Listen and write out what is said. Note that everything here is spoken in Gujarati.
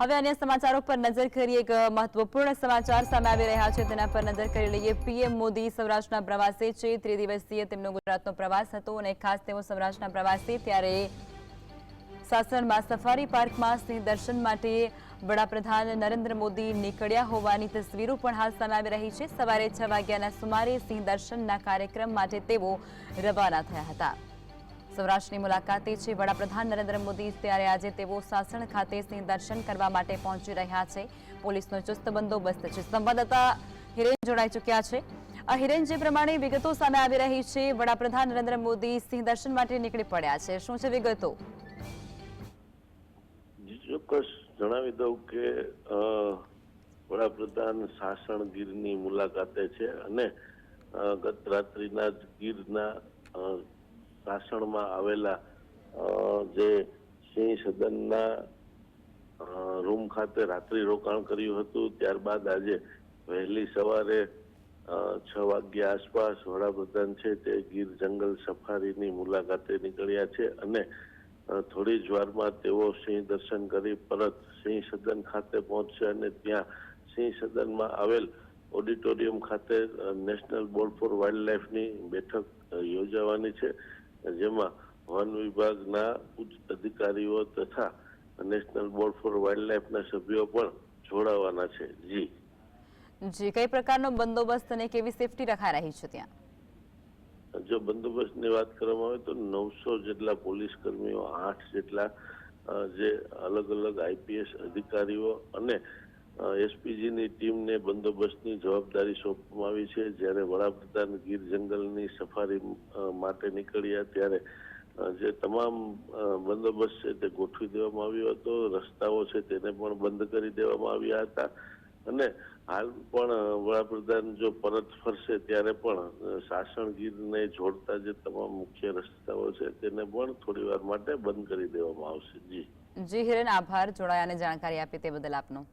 હવે અન્ય સમાચારો પર નજર કરીએ એક મહત્વપૂર્ણ સમાચાર સામે આવી રહ્યા છે. તેના પર નજર કરી લઈએ. પીએમ મોદી સૌરાષ્ટ્રના પ્રવાસે છે. ત્રિદિવસીય તેમનો ગુજરાતનો પ્રવાસ હતો અને ખાસ તેઓ સૌરાષ્ટ્રના પ્રવાસે ત્યારે સાસણમાં સફારી પાર્કમાં સિંહ દર્શન માટે વડાપ્રધાન નરેન્દ્ર મોદી નીકળ્યા હોવાની તસવીરો પણ હાલ સામે આવી રહી છે. સવારે છ વાગ્યાના સુમારે સિંહ દર્શનના કાર્યક્રમ માટે તેઓ રવાના થયા હતા. સૌરાષ્ટ્રની મુલાકાતે છે. વડાપ્રધાન નરેન્દ્ર મોદી ત્યારે આજે તેઓ સાસણ ખાતે સિંહ દર્શન કરવા માટે પહોંચી રહ્યા છે. પોલીસનો ચુસ્ત બંદોબસ્ત છે. સંવાદદાતા હિરેન જોડાઈ ચૂક્યા છે. હિરેન, જે પ્રમાણે વિગતો સામે આવી રહી છે, વડાપ્રધાન નરેન્દ્ર મોદી સિંહ દર્શન માટે નીકળી પડ્યા છે. શું છે વિગતો? ચોક્કસ જણાવી દઉં કે વડાપ્રધાન સાસણ ગીરની મુલાકાતે છે અને ગત રાત્રિના જ ગીરના અ, આવેલા જે સિંહ સદનના રૂમ ખાતે રાત્રિ રોકાણ કર્યું હતું ત્યારબાદ આજે વહેલી સવારે છ વાગ્યા આસપાસ વડાપ્રધાન છે તે ગીર જંગલ સફારીની મુલાકાતે નીકળ્યા છે અને થોડી જ વારમાં તેઓ સિંહ દર્શન કરી પરત સિંહ સદન ખાતે પહોંચશે અને ત્યાં સિંહ સદનમાં આવેલ ઓડિટોરિયમ ખાતે નેશનલ બોર્ડ ફોર વાઇલ્ડ લાઈફની બેઠક યોજાવાની છે. જેમાં વન વિભાગના ઉચ્ચ અધિકારીઓ તથા નેશનલ બોર્ડ ફોર વાઇલ્ડ લાઈફના સભ્યો પણ જોડાવાના છે. જી. જી કઈ પ્રકારનો બંદોબસ્ત અને કેવી સેફટી રખાઈ રહી છે ત્યાં? જો બંદોબસ્તની વાત કરવામાં આવે તો નવસો જેટલા પોલીસ કર્મીઓ આઠ જેટલા જે અલગ અલગ આઈપીએસ અધિકારીઓ અને એસપીજીની ટીમને બંદોબસ્તની જવાબદારી સોંપવામાં આવી છે. જ્યારે વડાપ્રધાન ગીર જંગલની સફારી માટે નીકળ્યા ત્યારે જે તમામ બંદોબસ્ત છે તે ગોઠવી દેવામાં આવ્યો હતો. રસ્તાઓ છે તેને પણ બંધ કરી દેવામાં આવ્યા હતા. અને હાલ પણ વડાપ્રધાન જો પરત ફરશે ત્યારે પણ અ, સાસણ ગીરને જોડતા જે તમામ મુખ્ય રસ્તાઓ છે તેને પણ થોડી વાર માટે બંધ કરી દેવામાં આવશે. જી. જી હિરેન આભાર. જોડાયાને જાણકારી આપી તે બદલ આપનો.